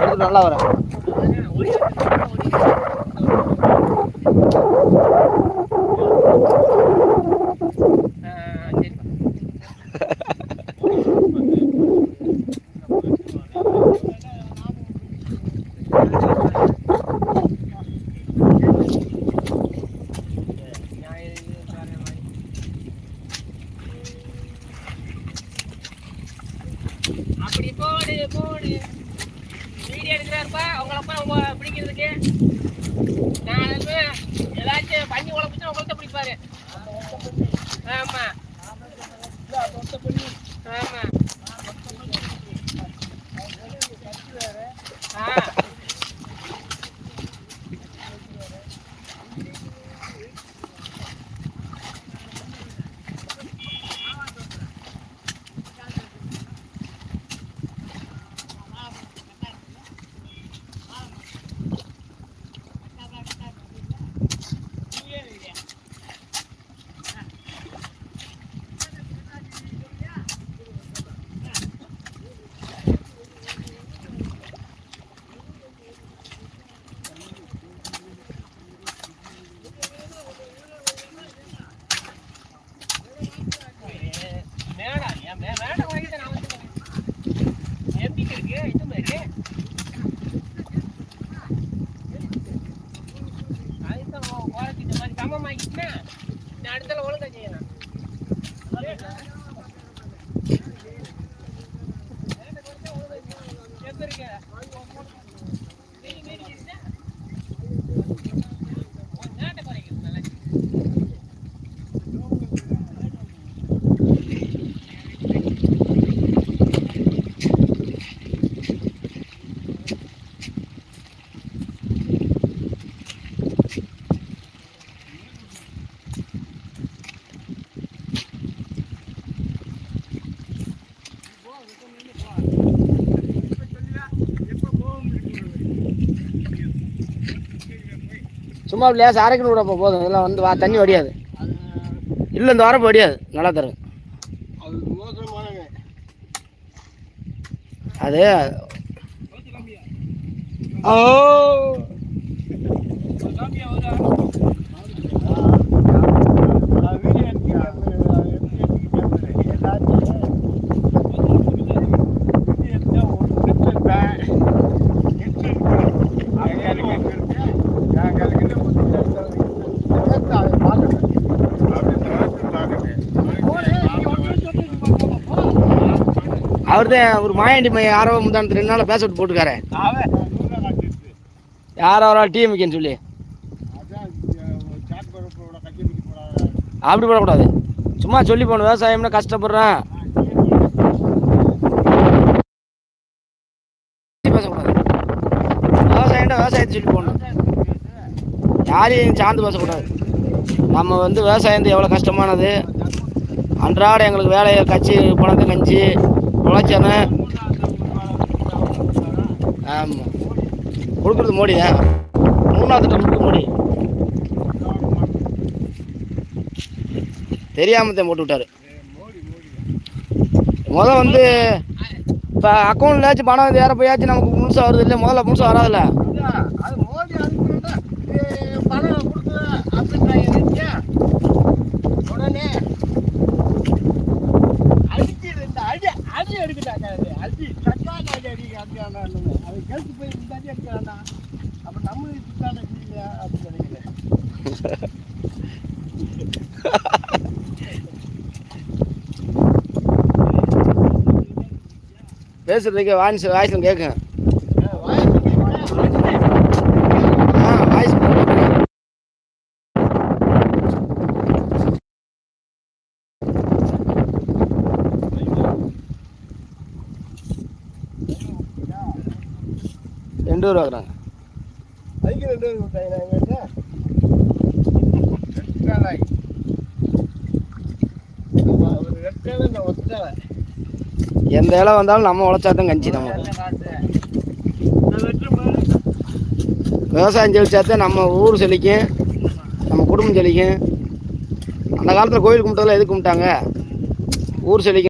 அடுத்து நல்லா வரேன். அப்படி போடு போடு. வீடியோ எடுக்கிறாருப்பா. அப்பா உங்கள் பிடிக்கிறதுக்கு. நான் வந்து ஏதாச்சும் பண்ணி உழப்புச்சுன்னா உங்கள்கிட்ட பிடிப்பாரு. ஆமா. ஆமா. ஆ. ஓரத்திட்ட மாதிரி நான் அடுத்த ஒழுங்கா செய்யணும். சும்மா அப்படி லேசா அரைக்கணும் விட போதும். இதெல்லாம் வந்து வா தண்ணி வடியாது. இல்லை இந்த வரப்பு வடியாது. நல்லா தரும். அது. ஓ. அவர் தான் ஒரு மாயாண்டி மையம் யாரோ முந்தானத்து ரெண்டு நாள் பேச விட்டு போட்டுக்காரு யாரோ ஒரு டிஎம்கேன்னு சொல்லி? அப்படி போடக்கூடாது. சும்மா சொல்லி போகணும். விவசாயம்னா கஷ்டப்படுறேன். பேசக்கூடாது. விவசாயம்னா விவசாயத்தை சொல்லி போகணும். யாரையும் சார்ந்து பேசக்கூடாது. நம்ம வந்து விவசாயம் எவ்வளோ கஷ்டமானது. அன்றாட எங்களுக்கு வேலையை கட்சி பணத்தை கஞ்சி உழைச்சன ஆமாம் கொடுக்குறது மோடி தான். மூணாவது திட்டம் கொடுக்க மோடி. தெரியாம தான் போட்டு விட்டாரு. முதல் வந்து இப்போ அக்கௌண்ட்லாச்சும் பணம் வந்து ஏற போயாச்சும் நமக்கு முழுசாக வருது இல்லை முதல்ல முழுசாக வராதுல்ல அது மோடி அதுக்கு பணம் கொடுத்து அப்படின்னு உடனே அடிக்கிறது இந்த அடி அடி எடுக்கிட்டாங்க அது அடி சக்கான அடி அடி அடிக்கான அது அடி அடிக்கிறானா அப்போ அப்படின்னு நினைக்கிறேன் பேசுறதுக்கு வாய்ஸ் வாய்ஸில் ஆ வாய்ஸ் ரெண்டு பேர் வாங்குறாங்க. அதுக்கு ரெண்டு பேர் விட்டாங்க எங்கிட்ட ரெட்டாளாய் ஒரு ரெட்டாளை இந்த ஒத்தாளை எந்த இலை வந்தாலும் நம்ம உழைச்சா தான் கஞ்சி நம்ம விவசாயம் செழிச்சாத்தான் நம்ம ஊர் செழிக்கும் நம்ம குடும்பம் செழிக்கும் அந்த காலத்தில் கோயில் கும்பிட்டதில் எது கும்பிட்டாங்க? ஊர் செழிக்கும்